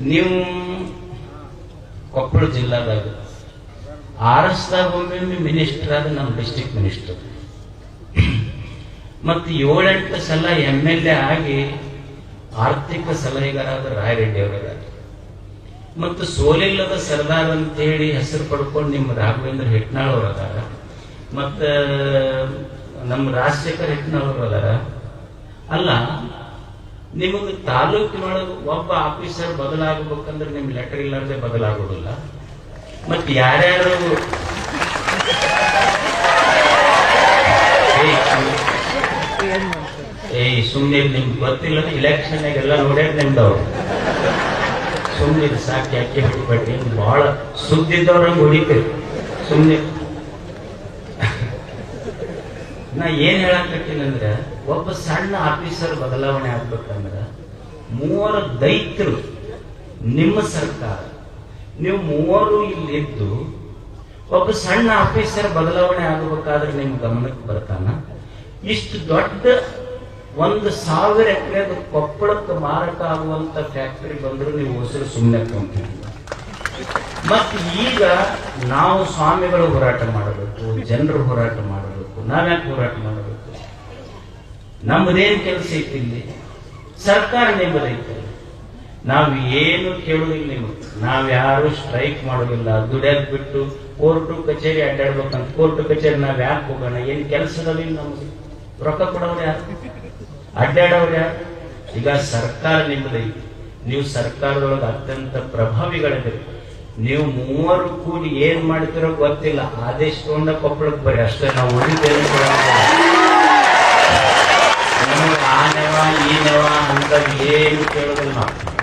ನೀವು ಕೊಪ್ಪಳ ಜಿಲ್ಲಾದಾಗ ಆರಸ್ದಾಗ ಒಮ್ಮೊಮ್ಮೆ ಮಿನಿಸ್ಟರ್ ಆದ ನಮ್ಮ ಡಿಸ್ಟ್ರಿಕ್ಟ್ ಮಿನಿಸ್ಟರ್. ಮತ್ತು ಏಳೆಂಟು ಸಲ ಎಂ ಎಲ್ ಎ ಆಗಿ ಆರ್ಥಿಕ ಸಲಹೆಗಾರಾದ ರಾಯರೆಡ್ಡಿ ಅವರ ಮತ್ತು ಸೋಲಿಲ್ಲದ ಸರ್ದಾರ್ ಅಂತೇಳಿ ಹೆಸರು ಪಡ್ಕೊಂಡು ನಿಮ್ಮ ರಾಘವೇಂದ್ರ ಹಿಟ್ನಾಳ್ ಅವ್ರು ಅದಾರ. ಮತ್ತ, ನಮ್ಮ ರಾಜಶೇಖರ್ ಹಿಟ್ನಾಳ್ ಅವ್ರು ಅದಾರ. ಅಲ್ಲ ನಿಮಗೆ ತಾಲೂಕಿನೊಳಗೆ ಒಬ್ಬ ಆಫೀಸರ್ ಬದಲಾಗಬೇಕಂದ್ರೆ ನಿಮ್ಗೆ ಲೆಟರ್ ಇಲ್ಲಾರ್ದೆ ಬದಲಾಗೋದಿಲ್ಲ. ಮತ್ತೆ ಯಾರ್ಯಾರು ಏಯ್, ಸುಮ್ನೆ ನಿಮ್ಗೆ ಗೊತ್ತಿಲ್ಲ ಇಲೆಕ್ಷನ್ ಎಲ್ಲ ನೋಡ್ಯಾರ ನಿಮ್ದವ್ರು. ಸುಮ್ಮನೆ ಸಾಕು ಯಾಕೆ ಹಿಡಿಬೇಡ್ರಿ ಬಹಳ ಸುದ್ದಿದ್ದವ್ರಂಗೆ ಹೊಡಿತೀರಿ. ಸುಮ್ಮನೆ ನಾ ಏನ್ ಹೇಳಕತ್ತೀನಂದ್ರೆ ಒಬ್ಬ ಸಣ್ಣ ಆಫೀಸರ್ ಬದಲಾವಣೆ ಆಗ್ಬೇಕಂದ್ರೆ ಮೂವರ ದೈತ್ಯರು ನಿಮ್ಮ ಸರ್ಕಾರ. ನೀವು ಮೂವರು ಇಲ್ಲಿದ್ದು ಒಬ್ಬ ಸಣ್ಣ ಆಫೀಸರ್ ಬದಲಾವಣೆ ಆಗಬೇಕಾದ್ರೆ ನಿಮ್ಮ ಗಮನಕ್ಕೆ ಬರ್ತಾನ. ಇಷ್ಟು ದೊಡ್ಡ ಒಂದು ಸಾವಿರ ಎಕರೆದು ಕೊಪ್ಪಳಕ್ಕೆ ಮಾರಕ ಆಗುವಂತ ಫ್ಯಾಕ್ಟರಿ ಬಂದ್ರು ನೀವು ಹೊಸರು ಸುಮ್ಮನೆ ಕೊಂತೀರಿ ಮತ್ತು ಈಗ ನಾವು ಸ್ವಾಮಿಗಳು ಹೋರಾಟ ಮಾಡಬೇಕು, ಜನರು ಹೋರಾಟ ಮಾಡಬೇಕು, ನಾವ್ಯಾಕೆ ಹೋರಾಟ ಮಾಡಬೇಕು? ನಮ್ಮದೇನು ಕೆಲಸ ಇಲ್ಲಿ? ಸರ್ಕಾರ ನಿಮ್ಮದೈತೆ ನಾವು ಏನು ಕೇಳುದಿಲ್ಲ ನಾವ್ ಯಾರು ಸ್ಟ್ರೈಕ್ ಮಾಡೋದಿಲ್ಲ. ದುಡಿಯೋದ್ ಬಿಟ್ಟು ಕೋರ್ಟು ಕಚೇರಿ ಅಡ್ಡಾಡ್ಬೇಕಂತ ಕೋರ್ಟು ಕಚೇರಿ ನಾವ್ ಯಾಕೆ ಹೋಗೋಣ? ಏನ್ ಕೆಲಸದಲ್ಲಿ ನಮಗೆ. ರೊಕ್ಕ ಕೊಡೋರು ಯಾರು? ಅಡ್ಡಾಡೋರು ಯಾರು? ಈಗ ಸರ್ಕಾರ ನಿಮ್ಮದೈತಿ ನೀವು ಸರ್ಕಾರದೊಳಗೆ ಅತ್ಯಂತ ಪ್ರಭಾವಿಗಳಿದ್ದೀರಿ. ನೀವು ಮೂವರು ಕೂಡಿ ಏನ್ ಮಾಡ್ತಿರೋ ಗೊತ್ತಿಲ್ಲ. ಆದೇಶ ತಗೊಂಡ ಕೊಪ್ಪಳಕ್ಕೆ ಬರ್ರಿ. ಅಷ್ಟೇ ನಾವು ಉಳಿದೇನು ನಮಗೆ ಆ